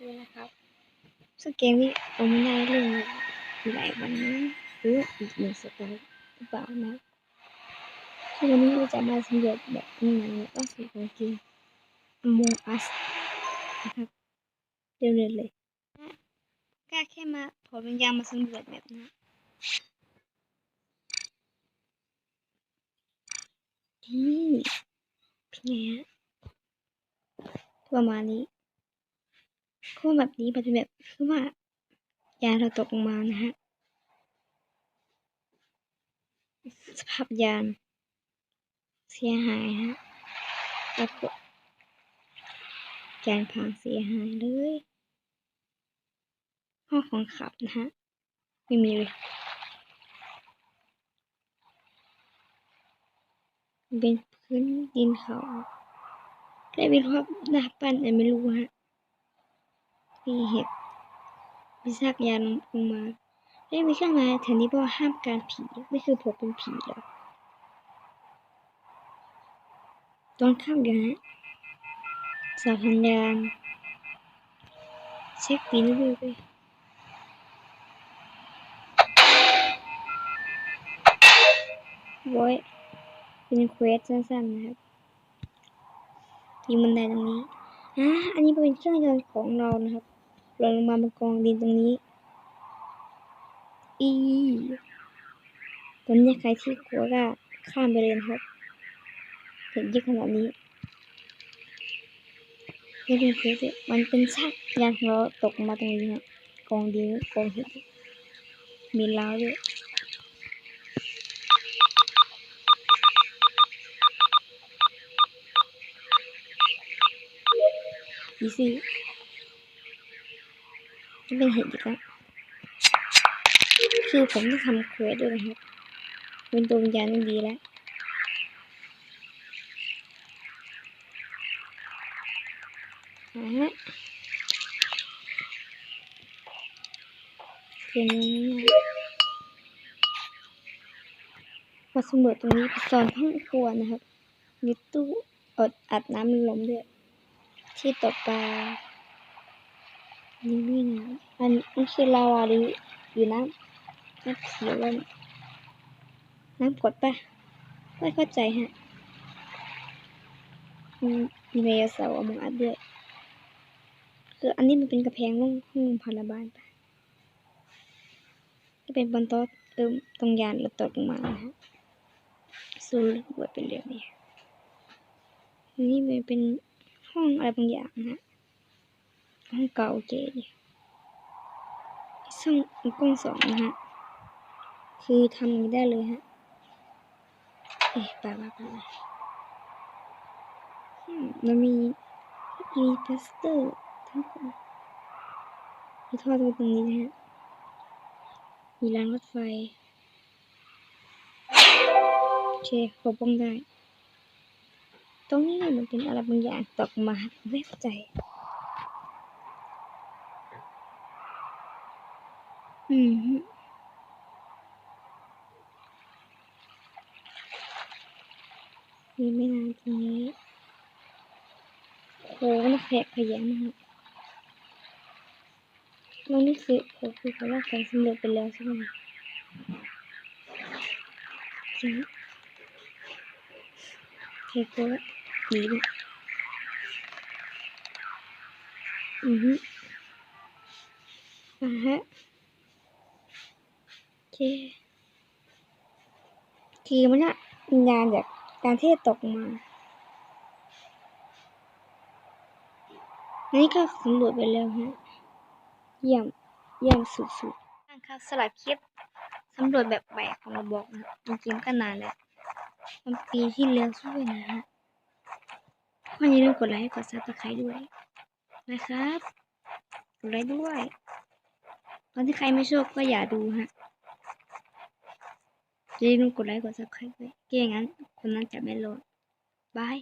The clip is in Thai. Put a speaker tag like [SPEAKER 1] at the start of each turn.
[SPEAKER 1] ด้วยนะครับซึ่งเกมนี้ผมไม่ได้เล่นหลายวันนะหรืออีกหนึ่งสไตล์หรือเปล่านะที่วันนี้เราจะมาสำรวจแบบใหม่ๆก็คือของเกม Among Us นะครับเร็วๆเลยกล้าแค่มาถอดวิญญาณมาสำรวจแบบนะนี่เป็นไงฮะประมาณนี้ คือแบบนี้มันเป็นแบบคือว่ายานเราตกลงมานะฮะสภาพยาน เสียหายฮะแล้วก็ยานพังเสียหายเลยห้องของขับนะฮะไม่มีเลยเป็นพื้นดินเขาได้วิเคราะห์หน้าปั้นแต่ไม่รู้ฮะ มีเห็ดมีซากยานลงมาได้มีเครื่องหมายแถวนี้บอกว่าห้ามการผีไม่คือผมเป็นผีเหรอตอนข้ามเดี๋ยวนะสาวสัญญาณเช็คปีนดูไปโว้ยเป็นเควสสั้นๆนะครับที่บันไดตรงนี้อะอันนี้เป็นเครื่องยนต์ของเรานะครับ หล่นลงมาบนกองดินตรงนี้ อีตอนนี้ใครที่กลัวก็ข้ามไปเลยนครับ เห็นเยอะขนาดนี้ไม่ดูเพื่อมันเป็นซากยานของเราตกมาตรงนี้ฮะกองดินกองเห็ดมีล้าด้วยอีซี่ จะเป็นเห็ดอีกแล้วคือผมต้องทำเควสด้วยนะครับเป็นตัววิญญาณนี่ดีแล้วอ่าฮะเป็นมาสำรวจตรงนี้ไปซ่อนห้องครัวนะครับมีตู้อดอัดน้ำลมด้วย ที่ตกปลา นี่นี่นะอันนี้คือลาวาหรืออยู่น้ำน้ำเขียวแล้วน้ำกดปะไม่เข้าใจฮะอืมมีไดโนเสาร์อามาอัดด้วยคืออันนี้มันเป็นกระแพงห้องห้องพยาบาลปะก็เป็นบนโต๊ะเอิมตรงยานราตกลงมานะฮะสูรบวดเป็นเรื่องนี้นี่มันเป็นห้องอะไรบางอย่างนะ ฮะห้องเก่าเก๋ดิช่องกล้องสองนะฮะ คือทำอย่างนี้ได้เลยฮะ เอ๊ะไปไปไปไปอืมมันมีมีพลาสเตอร์ทั้งหมดมีท่อตรงตรงนี้นะฮะ มีรางรถไฟโอเคปกป้องได้ ตรงนี้มันเป็นอะไรบางอย่างตกมาไม่เข้าใจ อืมฮึมีไม่นานตรงนี้โหนักแขกขยันนะครับตรงนี้คือโหคือเขาว่าการสำเรวจไปแล้วใช่ไหมจริงเคโก้หนีเลยอือฮึอ่าฮะ โอเคคือมันอะวิญญาณจากการที่ตกมานี่ก็สำรวจไปแล้วฮะ เยี่ยม เยี่ยมสุดๆครับสลับคลิปสำรวจแบบแบกของเราบอกนะครับจริงๆก็นานแล้วมันปีที่แล้วช่วยนะฮะก็อย่าลืมกดไลค์กดซับสไครต์ด้วย นะครับ กดไลค์ด้วย ตอนที่ใครไม่ชอบก็อย่าดูฮะ อย่าลืมกดไลค์กดซับสไครต์ด้วยเก่งงั้นคนนั้นจะไม่โหลดบาย